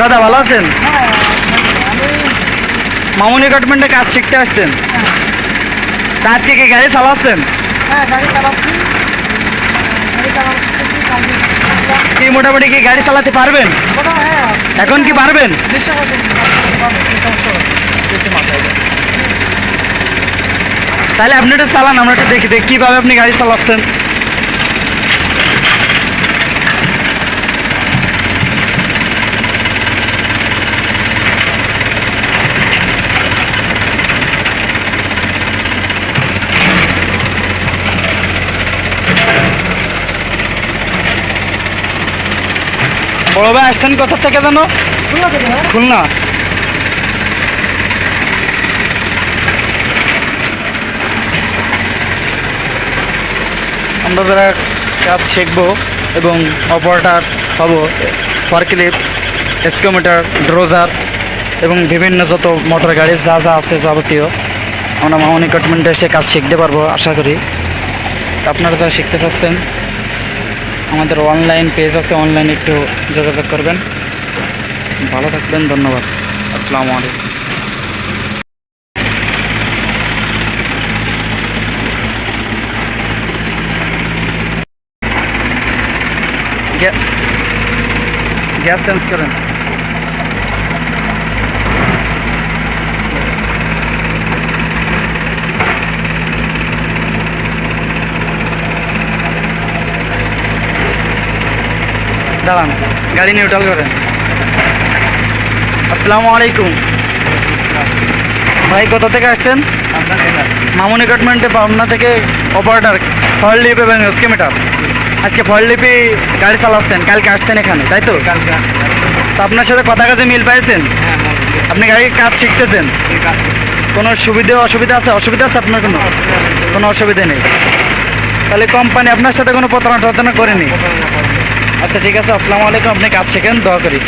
দাদা ভালো আছেন? মামুনি গার্মেন্টে কাজ শিখতে আসছেন। তা আজকে কি গাড়ি চালাচ্ছেন? হ্যাঁ। কি মোটামুটি কি গাড়ি চালাতে পারবেন? হ্যাঁ এখন কি পারবেন। তাহলে আপনি একটু চালান আমরা একটু দেখি দেখি কীভাবে আপনি গাড়ি চালাচ্ছেন। বড় ভাই আসছেন কোথা থেকে জানো খুলনা। আমরা যারা কাজ শিখব এবং অপারেটার হব ফরক্লিপ এসকোমিটার ড্রোজার এবং বিভিন্ন যত মোটর গাড়ি যা যা আছে যাবতীয়, আমরা মামনি এসে কাজ শিখতে পারব, আশা করি। আপনারা যারা শিখতে চাচ্ছেন আমাদের অনলাইন পেজ আছে অনলাইনে একটু যোগাযোগ করবেন। ভালো থাকবেন, ধন্যবাদ। আসসালামু আলাইকুম। গ্যাস চেঞ্জ করেন। দাঁড়ান গাড়ি নিউট্রাল করেন। আসসালামু আলাইকুম। ভাই কোথা থেকে আসছেন? মামুনি কাটমেন্টে পাবনা থেকে অপারেটার লিপ এবং স্কিমিটার আজকে ফয়েল লিপি গাড়ি চালাচ্ছেন কালকে আসছেন এখানে তাই তো? তো আপনার সাথে কথা কাজে মিল পাইছেন? আপনি গাড়ির কাজ শিখতেছেন? কোনো সুবিধা অসুবিধা আছে? অসুবিধা আছে আপনার কোনো? কোনো অসুবিধা নেই। তাহলে কোম্পানি আপনার সাথে কোনো প্রতারণা টতারণা করেনি। আচ্ছা ঠিক আছে আসসালামু আলাইকুম। আপনি কাজ শেখেন দোয়া করি।